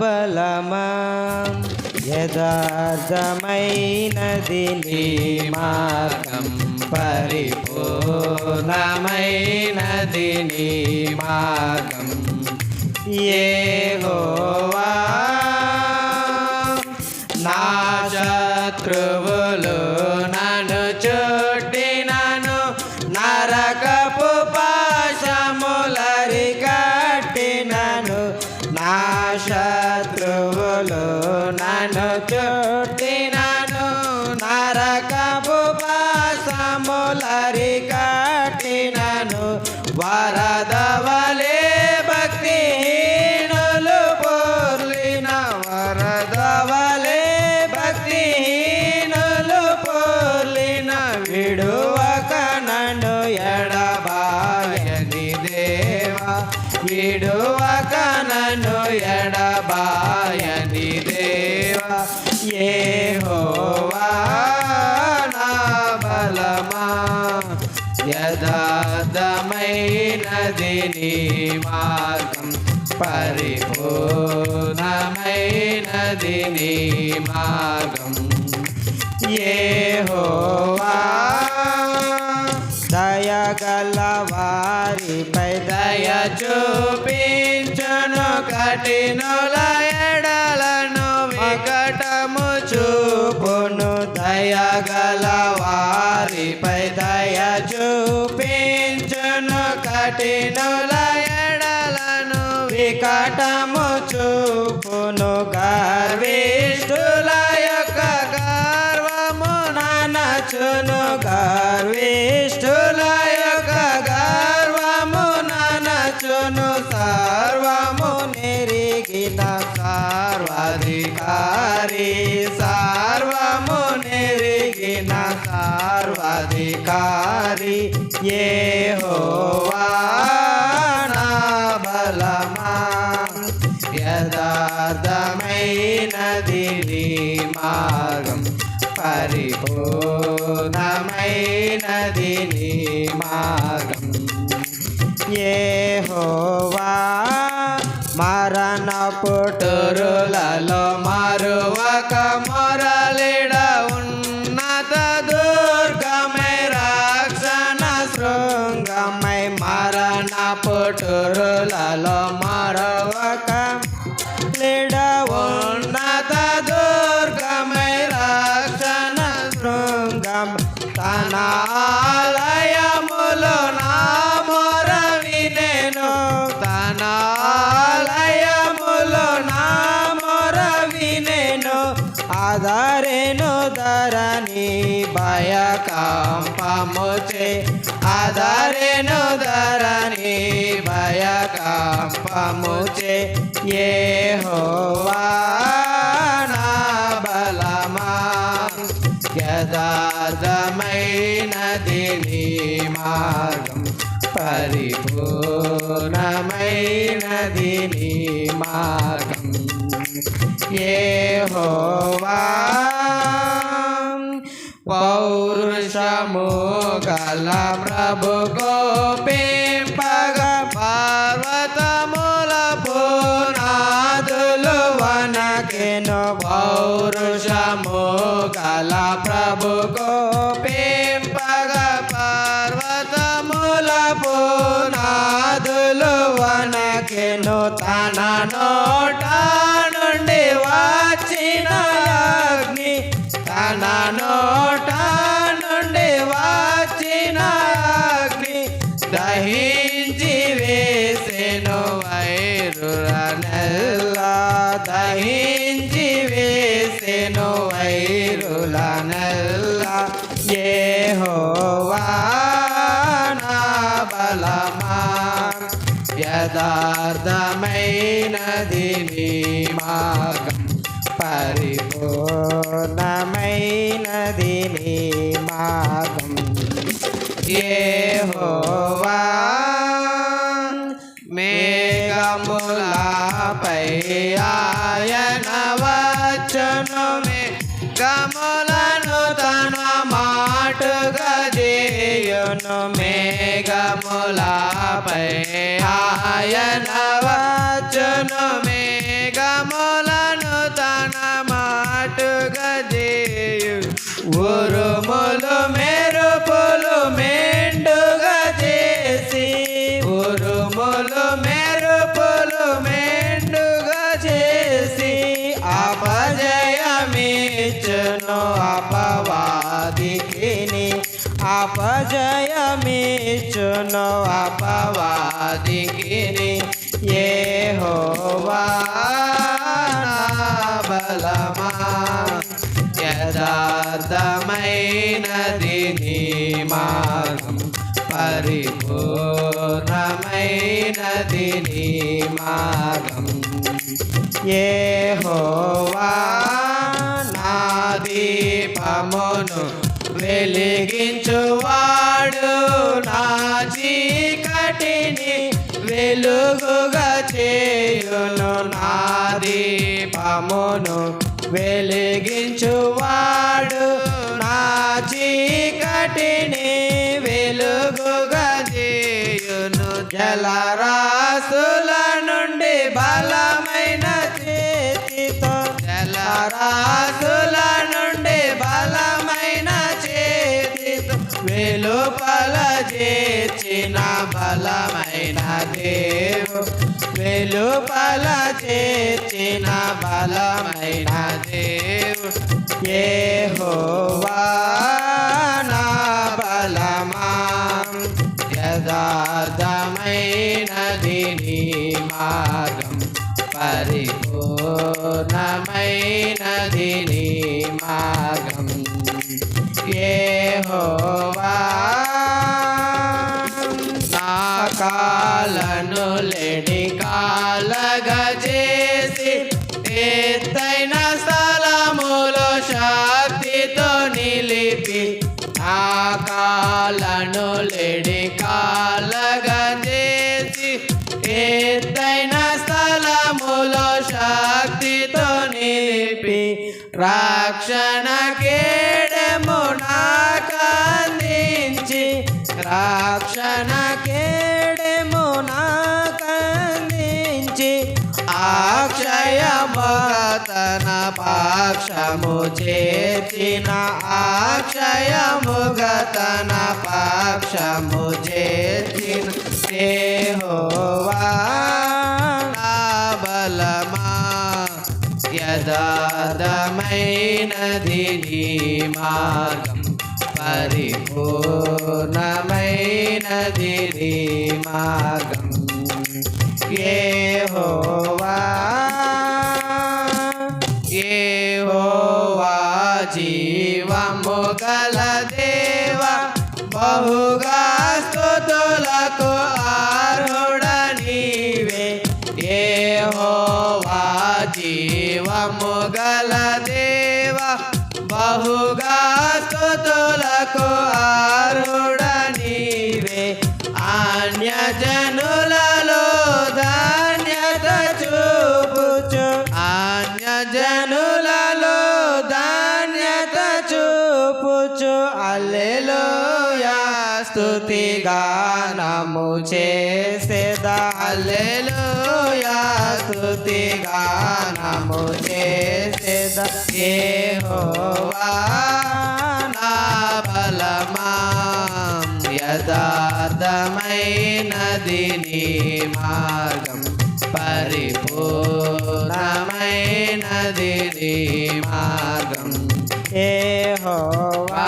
బలమా యథార్థమైనది నీ మార్గం పరిపూర్ణమైనది నీ మార్గం. యెహోవా నన్ను చుట్టినను నరకపు పాసములరి కట్టినను వరదవలే భక్తిహీనులు పొర్లిన వరదవలే భక్తిహీనులు పొర్లిన విడువక నన్ను ఎడబాయని దేవా విడువక నన్ను ఎడ బలమా యథార్థమైనది నీ మార్గం పరిపూర్ణమైనది నీ మార్గం. యెహోవా దయగల వారిపై దయ చూపించును కఠినుల ఎడలను వికటము చూపును. దయగల వారిపై దయ చూపించును కఠినుల ఎడలను వికటము చూపును. గర్విష్ఠుల యొక్క గర్వము ననచును. గర్విష్ఠుల యొక్క గర్వము ననచును. సర్వము నెరిగిన సర్వాధికారి ఏ నా బలమా యథార్థమైనది నీ మార్గం పరిపూర్ణమైనది నీ మార్గం. యెహోవా మరణ పుట్టురులలో మరువక మొరలిడ శృంగం తన ఆలయములో నా మొర వినెను తన ఆలయములో నా మొర వినెను ఆధారెను ధరణి భయకంపముచే. ఆధారెను ధరణి భయకంపముచే. ఏ హోవా యథార్థమైనది నీ మార్గం పరిపూర్ణమైనది నీ మార్గం. యెహోవా పౌరుషము గల ప్రభు గోపే నోట నుండి వచ్చిన అగ్ని తన నోట నుండి వచ్చిన అగ్ని దహించి వేసెను వైరులనల్లా దహించి వేసెను వైరులనల్లా యెహోవా నా పదార్థమైనది నీ మార్గం పరిపూర్ణమైనది నీ మార్గం యెహోవా మేఘములపై ఆయన వచ్చును మేఘములను తన మాటుగా చేయును. મુલા પૈ આય નવા పాపవాదికిని ఏ హోవా బలమా? యథార్థమైనది నీ మార్గం పరిపూర్ణమైనది నీ ఏ హోవా నా వెలిగించువాడు నా చీకటిని వెలుగుగా చేయును. నా దీపమును వెలిగించువాడు నా చీకటిని వెలుగుగా చేయును. జలరాసుల నుండి బలమైన చేతితో జలరాసు బలమైన దేవు వెలుపల చేర్చిన బలమైన దేవు ఏ నా బలమా. యథార్థమైనది నీ మార్గం. పరిపూర్ణమైనది నీ మార్గం. ఏ హో కాలను లెడి ఎత్తైన స్థలములో శక్తితో నిలిపి రక్షణ కేడము నాకందించి రక్షణ పాక్షము చేర్చిన అక్షయముగతన పాక్షము చేర్చిన దేహోవా బలమా యథార్థమైనది నీ మార్గం పరిపూర్ణమైనది నీ ఏ హోవా యెహోవా జీవము గల చూపుచు అల్లెలోయా స్తుతి గానము చేసేదా. అల్లెలోయా స్తుతి గానము చేసేదా. యెహోవా నా బలమా యథార్థమైనది నీ మార్గం. పరిపూర్ణమైనది నీ మార్గం. యెహోవా